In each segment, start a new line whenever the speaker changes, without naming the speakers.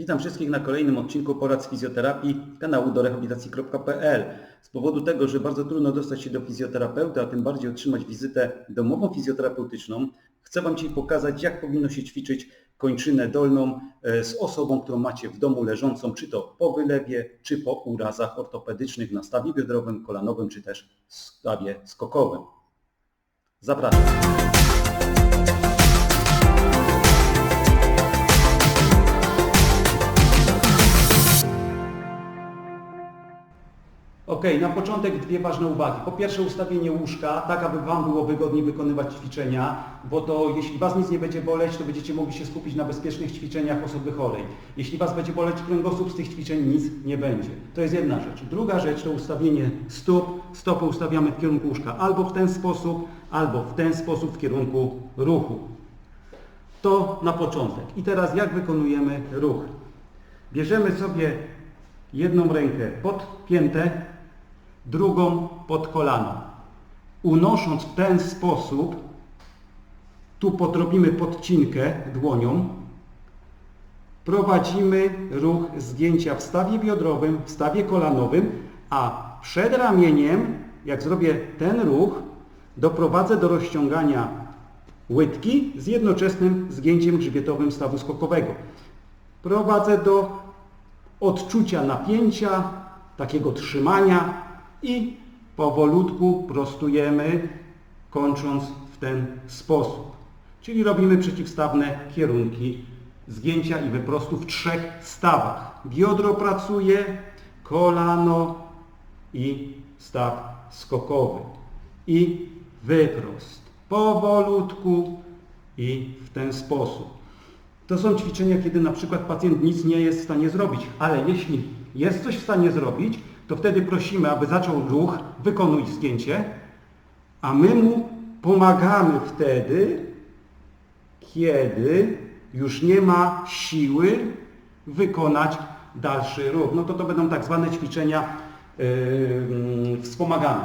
Witam wszystkich na kolejnym odcinku porad z fizjoterapii kanału do rehabilitacji.pl. Z powodu tego, że bardzo trudno dostać się do fizjoterapeuty, a tym bardziej otrzymać wizytę domową fizjoterapeutyczną, chcę Wam dzisiaj pokazać, jak powinno się ćwiczyć kończynę dolną e, z osobą, którą macie w domu leżącą, czy to po wylewie, czy po urazach ortopedycznych na stawie biodrowym, kolanowym, czy też stawie skokowym. Zapraszam. Ok, na początek dwie ważne uwagi. Po pierwsze ustawienie łóżka, tak aby Wam było wygodniej wykonywać ćwiczenia, bo to jeśli Was nic nie będzie boleć, to będziecie mogli się skupić na bezpiecznych ćwiczeniach osoby chorej. Jeśli Was będzie boleć kręgosłup, z tych ćwiczeń nic nie będzie. To jest jedna rzecz. Druga rzecz to ustawienie stóp. Stopy ustawiamy w kierunku łóżka albo w ten sposób, albo w ten sposób w kierunku ruchu. To na początek. I teraz jak wykonujemy ruch? Bierzemy sobie jedną rękę pod piętę, drugą pod kolano. Unosząc w ten sposób, tu podrobimy podcinkę dłonią, prowadzimy ruch zgięcia w stawie biodrowym, w stawie kolanowym, a przed ramieniem, jak zrobię ten ruch, doprowadzę do rozciągania łydki z jednoczesnym zgięciem grzbietowym stawu skokowego. Prowadzę do odczucia napięcia, takiego trzymania i powolutku prostujemy, kończąc w ten sposób. Czyli robimy przeciwstawne kierunki zgięcia i wyprostu w trzech stawach. Biodro pracuje, kolano i staw skokowy. I wyprost. Powolutku i w ten sposób. To są ćwiczenia, kiedy na przykład pacjent nic nie jest w stanie zrobić, ale jeśli jest coś w stanie zrobić, to wtedy prosimy, aby zaczął ruch, wykonuj zgięcie, a my mu pomagamy wtedy, kiedy już nie ma siły wykonać dalszy ruch. No to to będą tak zwane ćwiczenia yy, wspomagane.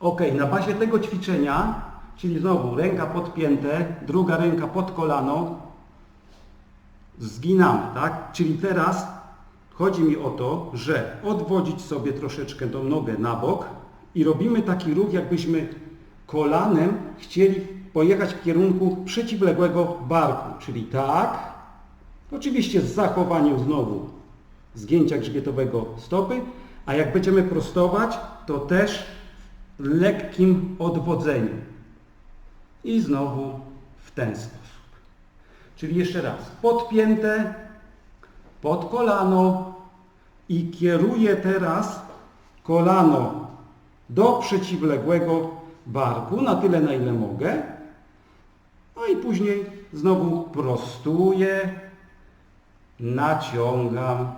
Ok, na bazie tego ćwiczenia, czyli znowu ręka podpięte, druga ręka pod kolano, zginamy, tak? Czyli teraz chodzi mi o to, że odwodzić sobie troszeczkę tą nogę na bok i robimy taki ruch, jakbyśmy kolanem chcieli pojechać w kierunku przeciwległego barku, czyli tak, oczywiście z zachowaniem znowu zgięcia grzbietowego stopy, a jak będziemy prostować, to też w lekkim odwodzeniu. I znowu w ten sposób. Czyli jeszcze raz, podpięte, pod kolano i kieruję teraz kolano do przeciwległego barku, na tyle na ile mogę. No i później znowu prostuję, naciągam.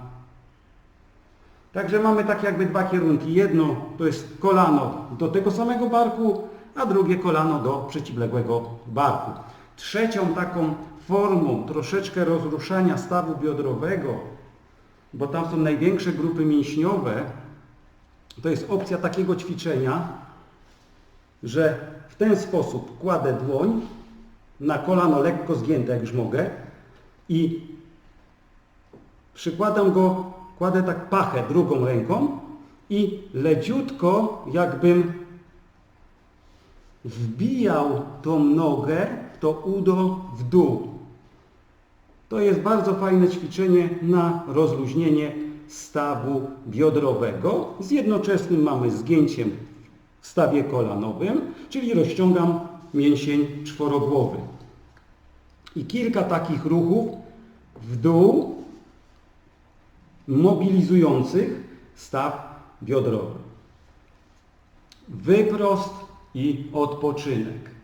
Także mamy tak jakby dwa kierunki. Jedno to jest kolano do tego samego barku, a drugie kolano do przeciwległego barku. Trzecią taką formą troszeczkę rozruszania stawu biodrowego, bo tam są największe grupy mięśniowe, to jest opcja takiego ćwiczenia, że w ten sposób kładę dłoń na kolano lekko zgięte, jak już mogę i przykładam go, kładę tak pachę drugą ręką i leciutko jakbym wbijał tą nogę, to udo w dół. To jest bardzo fajne ćwiczenie na rozluźnienie stawu biodrowego. Z jednoczesnym mamy zgięciem w stawie kolanowym, czyli rozciągam mięsień czworogłowy. I kilka takich ruchów w dół mobilizujących staw biodrowy. Wyprost i odpoczynek.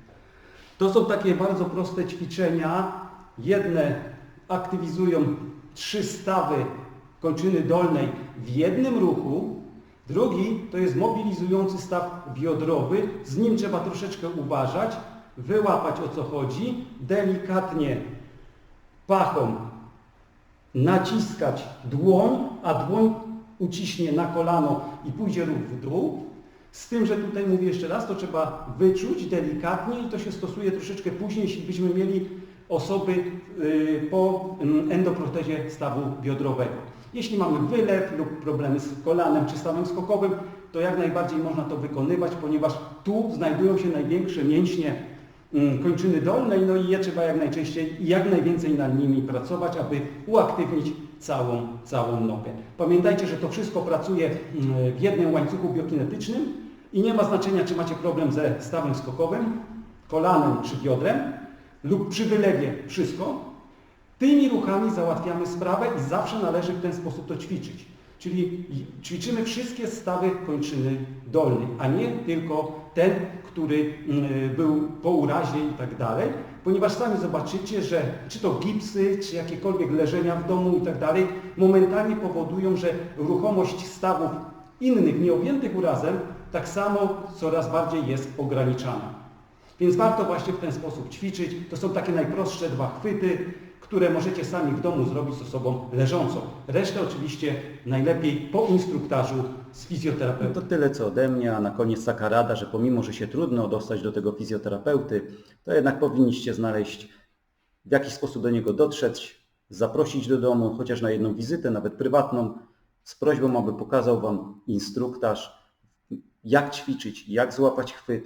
To są takie bardzo proste ćwiczenia. Jedne aktywizują trzy stawy kończyny dolnej w jednym ruchu. Drugi to jest mobilizujący staw biodrowy. Z nim trzeba troszeczkę uważać, wyłapać o co chodzi, delikatnie pachą naciskać dłoń, a dłoń uciśnie na kolano i pójdzie ruch w dół. Z tym, że tutaj mówię jeszcze raz, to trzeba wyczuć delikatnie i to się stosuje troszeczkę później, jeśli byśmy mieli osoby y, po mm, endoprotezie stawu biodrowego. Jeśli mamy wylew lub problemy z kolanem czy stawem skokowym, to jak najbardziej można to wykonywać, ponieważ tu znajdują się największe mięśnie mm, kończyny dolnej, no i je trzeba jak najczęściej i jak najwięcej nad nimi pracować, aby uaktywnić całą, całą nogę. Pamiętajcie, że to wszystko pracuje mm, w jednym łańcuchu biokinetycznym i nie ma znaczenia, czy macie problem ze stawem skokowym, kolanem czy biodrem lub przy wylewie wszystko. Tymi ruchami załatwiamy sprawę i zawsze należy w ten sposób to ćwiczyć. Czyli ćwiczymy wszystkie stawy kończyny dolnej, a nie tylko ten, który mm, był po urazie i tak dalej, ponieważ sami zobaczycie, że czy to gipsy, czy jakiekolwiek leżenia w domu i tak momentalnie powodują, że ruchomość stawów innych nieobjętych urazem tak samo coraz bardziej jest ograniczana. Więc warto właśnie w ten sposób ćwiczyć. To są takie najprostsze dwa chwyty, które możecie sami w domu zrobić z osobą leżącą. Resztę oczywiście najlepiej po instruktażu z fizjoterapeutą. To tyle co ode mnie, a na koniec taka rada, że pomimo, że się trudno dostać do tego fizjoterapeuty, to jednak powinniście znaleźć w jakiś sposób do niego dotrzeć, zaprosić do domu, chociaż na jedną wizytę, nawet prywatną, z prośbą, aby pokazał Wam instruktaż, jak ćwiczyć, jak złapać chwyt,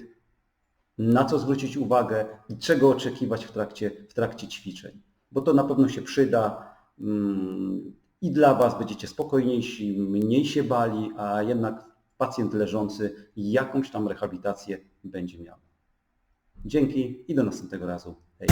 na co zwrócić uwagę i czego oczekiwać w trakcie, w trakcie ćwiczeń. Bo to na pewno się przyda mm, i dla Was będziecie spokojniejsi, mniej się bali, a jednak pacjent leżący jakąś tam rehabilitację będzie miał. Dzięki i do następnego razu. Hej.